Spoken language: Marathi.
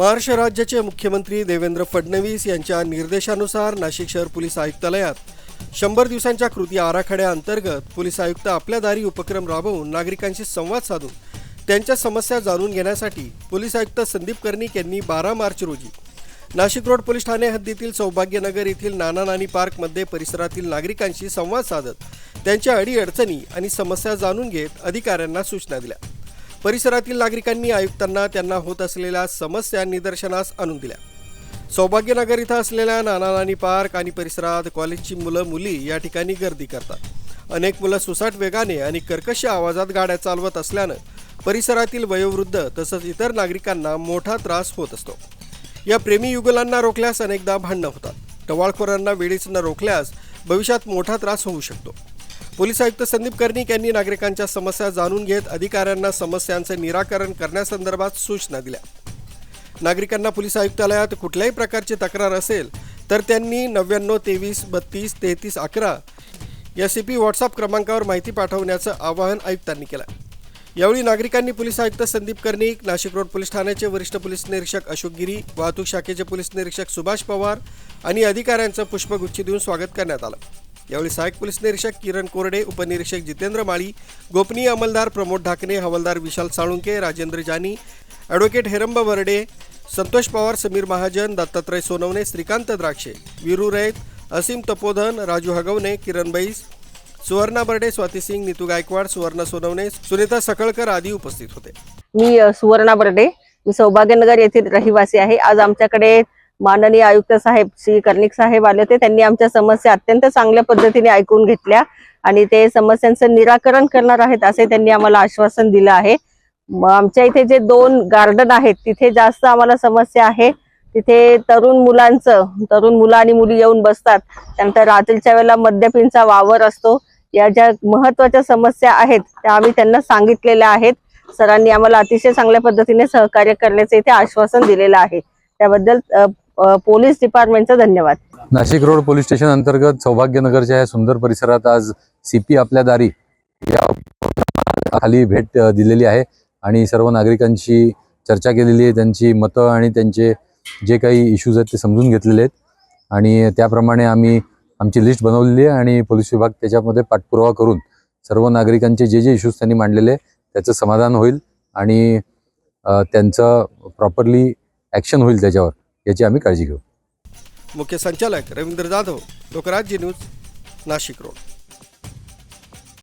महाराष्ट्र राज्याचे मुख्यमंत्री देवेंद्र फडणवीस यांच्या निर्देशानुसार नाशिक शहर पोलीस आयुक्तालयात शंभर दिवसांच्या कृती आराखड्याअंतर्गत पोलीस आयुक्त आपल्या दारी उपक्रम राबवून नागरिकांशी संवाद साधून त्यांच्या समस्या जाणून घेण्यासाठी पोलीस आयुक्त संदीप कर्णिक यांनी बारा मार्च रोजी नाशिक रोड पोलीस ठाणे हद्दीतील सौभाग्यनगर येथील नाना नानी पार्कमध्ये परिसरातील नागरिकांशी संवाद साधत त्यांच्या अडीअडचणी आणि समस्या जाणून घेत अधिकाऱ्यांना सूचना दिल्या. परिसरातील नागरिकांनी आयुक्तांना त्यांना होत असलेल्या समस्या निदर्शनास आणून दिल्या. सौभाग्यनगर इथं असलेल्या नानानानी पार्क आणि परिसरात कॉलेजची मुलं मुली या ठिकाणी गर्दी करतात. अनेक मुलं सुसाट वेगाने आणि कर्कश आवाजात गाड्या चालवत असल्यानं परिसरातील वयोवृद्ध तसंच इतर नागरिकांना मोठा त्रास होत असतो. या प्रेमी युगलांना रोखल्यास अनेकदा भांडणं होतात. टवाळखोरांना वेळीच न रोखल्यास भविष्यात मोठा त्रास होऊ शकतो. पोलीस आयुक्त संदीप कर्णिक यांनी नागरिकांच्या समस्या जाणून घेत अधिकाऱ्यांना समस्यांचे निराकरण करण्यासंदर्भात सूचना दिल्या. नागरिकांना पोलीस आयुक्तालयात कुठल्याही प्रकारची तक्रार असेल तर त्यांनी नव्याण्णव तेवीस बत्तीस तेहतीस अकरा या सी पी व्हॉट्सअप क्रमांकावर माहिती पाठवण्याचं आवाहन आयुक्तांनी केलं. यावेळी नागरिकांनी पोलीस आयुक्त संदीप कर्णिक नाशिक रोड पोलीस ठाण्याचे वरिष्ठ पोलीस निरीक्षक अशोक गिरी वाहतूक शाखेचे पोलीस निरीक्षक सुभाष पवार आणि अधिकाऱ्यांचं पुष्पगुच्छ देऊन स्वागत करण्यात आलं. यावेळी सहाय्यक पोलीस निरीक्षक किरण कोरडे उपनिरीक्षक जितेंद्र माळी गोपनीय अंमलदार प्रमोद ढाकणे हवालदार विशाल साळुंके राजेंद्र जानी ॲडव्होकेट हेरंब बर्डे संतोष पवार समीर महाजन दत्तात्रय सोनवणे श्रीकांत द्राक्षे वीरू रैत असीम तपोधन राजू हगवणे किरण बैस सुवर्णा बर्डे स्वाती सिंग नीतू गायकवाड सुवर्ण सोनवणे सुनीता सकळकर आदी उपस्थित होते. मी सुवर्णा बर्डे मी सौभाग्यनगर येथील रहिवासी आहे. आज आमच्याकडे माननीय आयुक्त साहेब श्री कर्णिक साहेब आले होते. त्यांनी आमच्या समस्या अत्यंत चांगल्या पद्धतीने ऐकून घेतल्या आणि ते समस्यांचं निराकरण करणार आहेत असे त्यांनी आम्हाला आश्वासन दिलं आहे. आमच्या इथे जे दोन गार्डन आहेत तिथे जास्त आम्हाला समस्या आहे. तिथे तरुण मुलांचं तरुण मुलं आणि मुली येऊन बसतात. त्यानंतर रात्रीच्या वेळेला मद्यपींचा वावर असतो. या ज्या महत्त्वाच्या समस्या आहेत त्या आम्ही त्यांना सांगितलेल्या आहेत. सरांनी आम्हाला अतिशय चांगल्या पद्धतीने सहकार्य करण्याचे इथे आश्वासन दिलेलं आहे. त्याबद्दल पोलीस डिपार्टमेंटचा धन्यवाद. नाशिक रोड पोलीस स्टेशन अंतर्गत सौभाग्यनगरच्या या सुंदर परिसरात आज सीपी आपल्या दारी या खाली भेट दिलेली आहे आणि सर्व नागरिकांशी चर्चा केलेली आहे त्यांची मतं आणि त्यांचे जे काही इश्यूज आहेत ते समजून घेतलेले आहेत. आणि त्याप्रमाणे आम्ही आमची लिस्ट बनवलेली आहे आणि पोलीस विभाग त्याच्यामध्ये पाठपुरावा करून सर्व नागरिकांचे जे जे इश्यूज त्यांनी मांडलेले त्याचं समाधान होईल आणि त्यांचं प्रॉपरली ॲक्शन होईल त्याच्यावर. याची आम्ही काळजी घेऊ. मुख्य संचालक रवींद्र जाधव लोकराज्य न्यूज नाशिक रोड.